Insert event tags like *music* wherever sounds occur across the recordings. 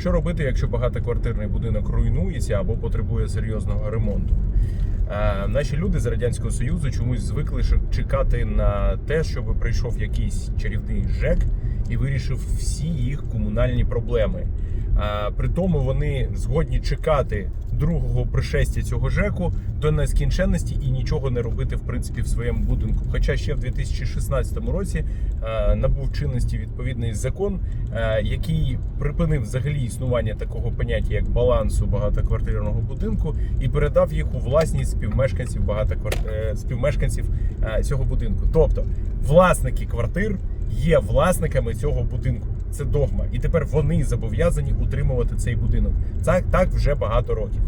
Що робити, якщо багатоквартирний будинок руйнується або потребує серйозного ремонту? Е, Наші люди з радянського союзу чомусь звикли чекати на те, щоб прийшов якийсь чарівний ЖЕК і вирішив всі їх комунальні проблеми. При тому вони згодні чекати другого пришестя цього ЖЕКу до нескінченності і нічого не робити в принципі в своєму будинку. Хоча ще в 2016 році набув чинності відповідний закон, який припинив взагалі існування такого поняття як балансу багатоквартирного будинку і передав їх у власність співмешканців багатоквар- е, співмешканців цього будинку. Тобто власники квартир є власниками цього будинку. Це догма, і тепер вони зобов'язані утримувати цей будинок. Так, так вже багато років.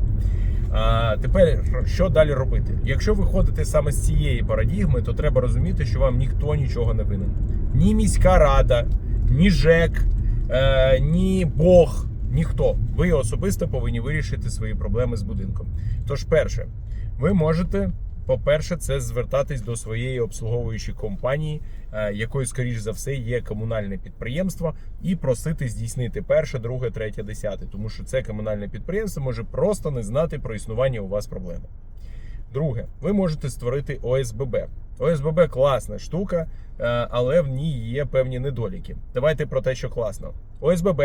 А тепер що далі робити? Якщо ви ходите саме з цієї парадігми, то треба розуміти, що вам ніхто нічого не винен. Ні міська рада, ні ЖЕК, е, ні Бог, ніхто. Ви особисто повинні вирішити свої проблеми з будинком. Тож, перше, ви можете. По-перше, це звертатись до своєї обслуговуючої компанії, е, якою, скоріш за все, є комунальне підприємство, і просити здійснити перше, друге, третє, десяте, тому що це комунальне підприємство може просто не знати про існування у вас проблеми. Друге, ви можете створити ОСББ. ОСББ класна штука, е, але в ній є певні недоліки. Давайте про те, що класно. ОСББ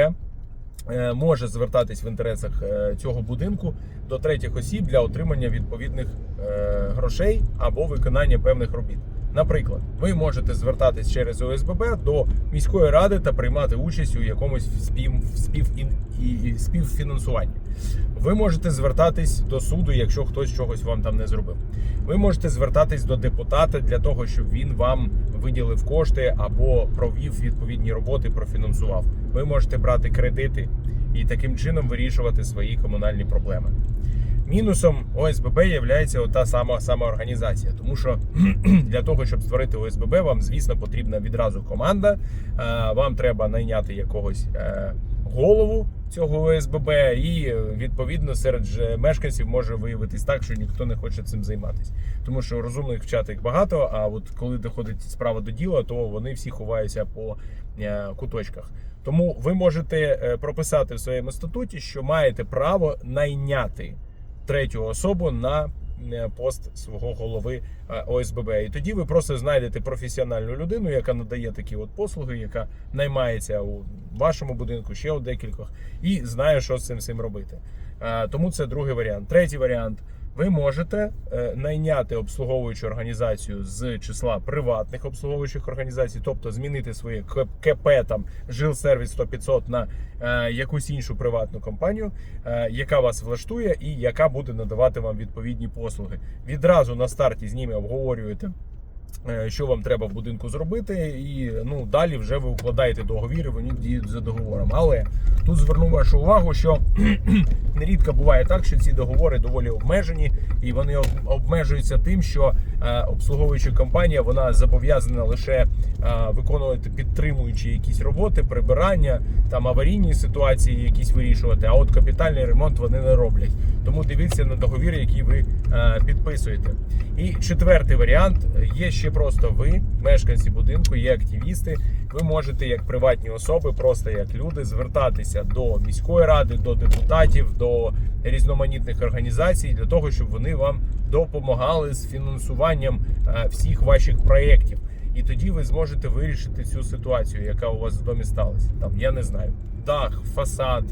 може звертатись в інтересах е, цього будинку до третіх осіб для отримання відповідних е, грошей або виконання певних робіт. Наприклад, ви можете звертатись через ОСББ до міської ради та приймати участь у якомусь спів, спів, і, і співфінансуванні. Ви можете звертатись до суду, якщо хтось чогось вам там не зробив. Ви можете звертатись до депутата для того, щоб він вам виділив кошти або провів відповідні роботи, профінансував. Ви можете брати кредити і таким чином вирішувати свої комунальні проблеми. Мінусом ОСББ є та сама самоорганізація, тому що *clears throat* для того, щоб створити ОСББ, вам, звісно, потрібна відразу команда. Е, Вам треба найняти якогось е, голову цього ОСББ, і е, відповідно серед мешканців може виявитись так, що ніхто не хоче цим займатися. Тому що розумних вчаток багато. А от коли доходить справа до діла, то вони всі ховаються по куточках. Тому ви можете прописати в своєму статуті, що маєте право найняти третю особу на е, пост свого голови е, ОСББ. І тоді ви просто знайдете професіональну людину, яка надає такі от послуги, яка наймається у вашому будинку, ще у декількох, і знає, що з цим всім робити. Е, Тому це другий варіант. Третій варіант. Ви можете е, найняти обслуговуючу організацію з числа приватних обслуговуючих організацій, тобто змінити своє КП там жилсервіс 100 500 на е, якусь іншу приватну компанію, е, яка вас влаштує і яка буде надавати вам відповідні послуги. Відразу на старті з ними обговорюєте. Е, Що вам треба в будинку зробити, і ну далі вже ви укладаєте договір, і вони діють за договором. Але тут зверну вашу увагу, що *clears throat* нерідко буває так, що ці договори доволі обмежені, і вони обмежуються тим, що е, обслуговуюча компанія вона зобов'язана лише е, виконувати підтримуючі якісь роботи, прибирання, там аварійні ситуації, якісь вирішувати. А от капітальний ремонт вони не роблять. Тому дивіться на договір, який ви підписуєте. І четвертий варіант є ще просто ви, мешканці будинку, є активісти. Ви можете як приватні особи, просто як люди, звертатися до міської ради, до депутатів, до різноманітних організацій для того, щоб вони вам допомагали з фінансуванням е, всіх ваших проєктів. І тоді ви зможете вирішити цю ситуацію, яка у вас в домі сталася. Там я не знаю, дах, фасад,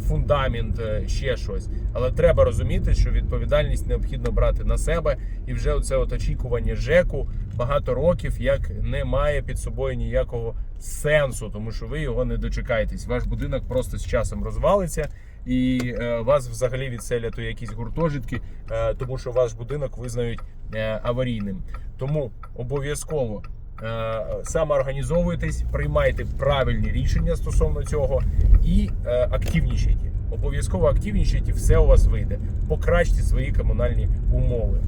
фундамент, е, ще щось. Але треба розуміти, що відповідальність необхідно брати на себе, і вже оце от очікування ЖЕКу багато років як не має під собою ніякого сенсу, тому що ви його не дочекаєтесь. Ваш будинок просто з часом розвалиться. І е, вас взагалі відселять у якісь гуртожитки, е, тому що ваш будинок визнають е, аварійним. Тому обов'язково е, самоорганізовуйтесь, приймайте правильні рішення стосовно цього і активнішайте. активнічайте. Обов'язково активнішайте, все у вас вийде. Покращте свої комунальні умови.